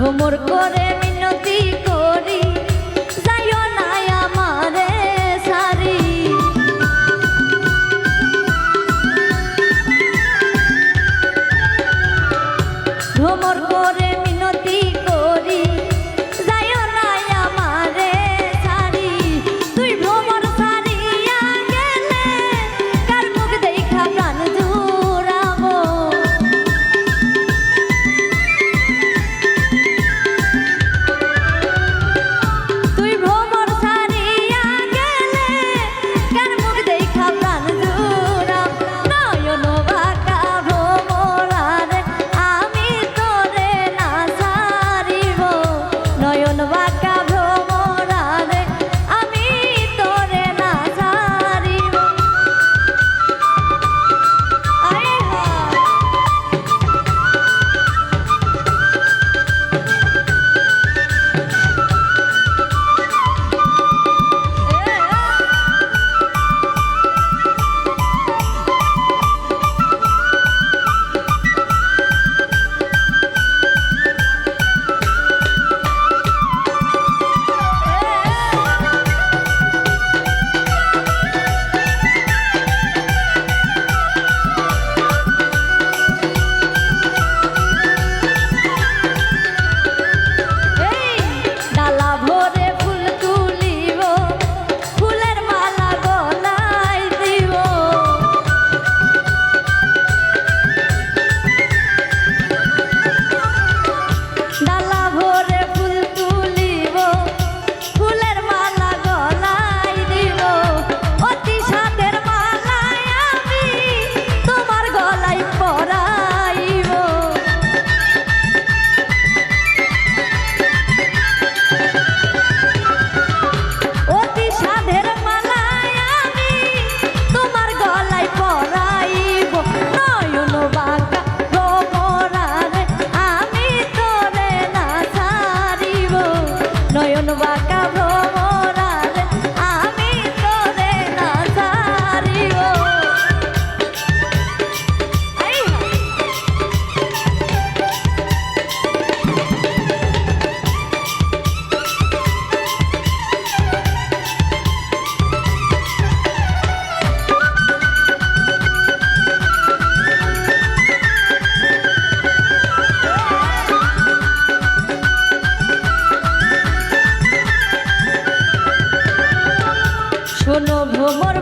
ঝুমুর করে মিনতি করি যাইও না আমারে সারি। ঝুমুর করে শোনো ভ্রমর